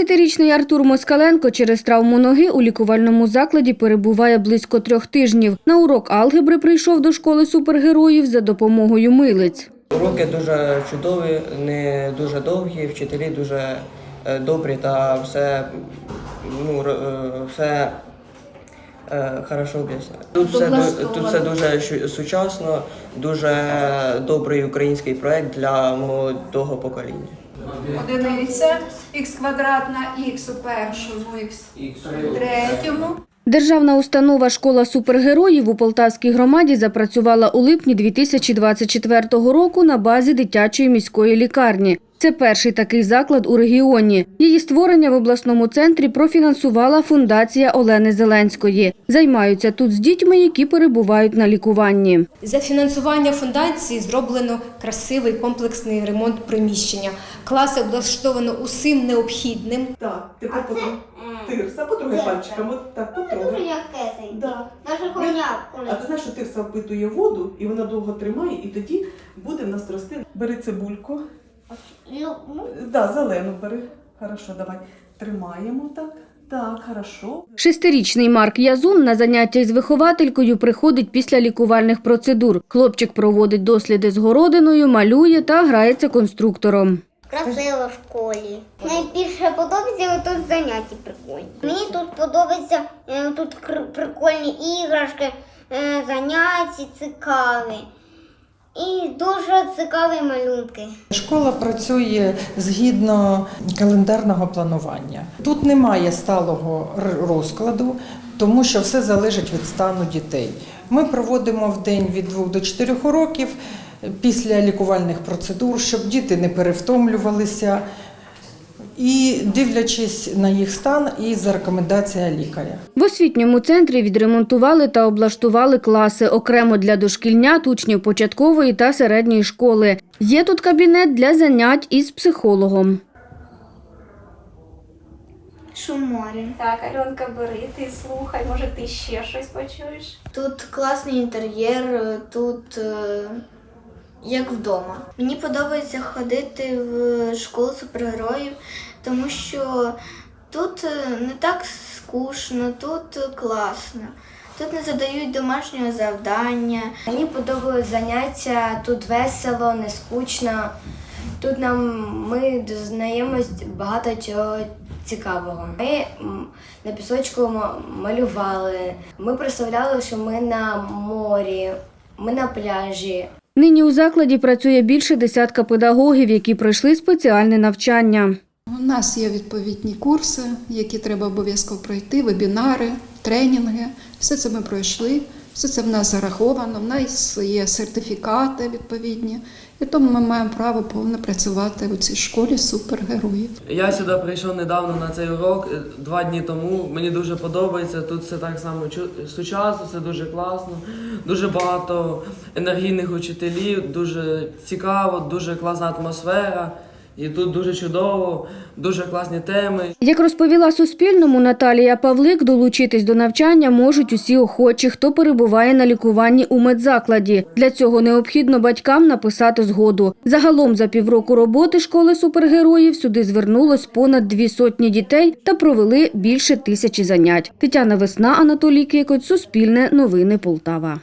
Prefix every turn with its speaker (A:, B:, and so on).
A: Десятирічний Артур Москаленко через травму ноги у лікувальному закладі перебуває близько трьох тижнів. На урок алгебри прийшов до школи супергероїв за допомогою милиць.
B: Уроки дуже чудові, не дуже довгі, вчителі дуже е, добрі та все, ну, е, все е, хорошо об'ясняють. Тут тут все дуже сучасно, дуже добрий український проект для молодого покоління.
C: Одиниця, х квадрат на х у першому, х у третьому.
A: Державна установа «Школа супергероїв» у Полтавській громаді запрацювала у липні 2024 року на базі дитячої міської лікарні. Це перший такий заклад у регіоні. Її створення в обласному центрі профінансувала фундація Олени Зеленської. Займаються тут з дітьми, які перебувають на лікуванні.
D: За фінансування фундації зроблено красивий комплексний ремонт приміщення. Класи облаштовано усім необхідним.
E: Так, тепер потрохи. Тирса, потрохи пальчиком, от так,
F: м'якесенький.
E: Да. А ти знаєш, що тирса впитує воду, і вона довго тримає, і тоді буде в нас рости. Бери цибульку.
F: Ну, ну,
E: Да, зелену бери. Хорошо, давай. Тримаємо так. Так, хорошо.
A: Шестирічний Марк Язун на заняття із вихователькою приходить після лікувальних процедур. Хлопчик проводить досліди з городиною, малює та грається конструктором.
F: красиво в школі. Найбільше подобається тут заняття прикольні. Мені тут подобається е, тут прикольні іграшки, е, заняття цікаві. І дуже цікаві малюнки.
G: Школа працює згідно календарного планування. Тут немає сталого розкладу, тому що все залежить від стану дітей. Ми проводимо в день від 2 до 4 років після лікувальних процедур, щоб діти не перевтомлювалися. І дивлячись на їх стан, і за рекомендація лікаря.
A: В освітньому центрі відремонтували та облаштували класи окремо для дошкільнят, учнів початкової та середньої школи. Є тут кабінет для занять із психологом.
F: Шуморі.
H: Так, Альонка, бери, ти слухай, може ти ще щось почуєш.
F: Тут класний інтер'єр, тут е, як вдома. Мені подобається ходити в школу супергероїв, тому що тут е, не так скучно, тут класно. Тут не задають домашнього завдання.
D: Мені подобаються заняття, тут весело, не скучно. Тут нам ми дізнаємось багато чого цікавого. Ми на пісочку малювали. Ми представляли, що ми на морі, ми на пляжі.
A: Нині у закладі працює більше десятка педагогів, які пройшли спеціальне навчання.
I: У нас є відповідні курси, які треба обов'язково пройти, вебінари, тренінги. Все це ми пройшли, все це в нас зараховано, в нас є сертифікати відповідні, і тому ми маємо право повно працювати у цій школі супергероїв.
B: Я сюди прийшов недавно на цей урок, е, два дні тому. Мені дуже подобається. Тут все так само сучасно, все дуже класно. Дуже багато енергійних учителів, дуже цікаво, дуже класна атмосфера. І тут дуже чудово, дуже класні теми.
A: Як розповіла Суспільному Наталія Павлик, долучитись до навчання можуть усі охочі, хто перебуває на лікуванні у медзакладі. Для цього необхідно батькам написати згоду. Загалом за півроку роботи школи супергероїв сюди звернулось понад дві сотні дітей та провели більше тисячі занять. Тетяна Весна, Анатолій Кикоть, Суспільне, Новини Полтава.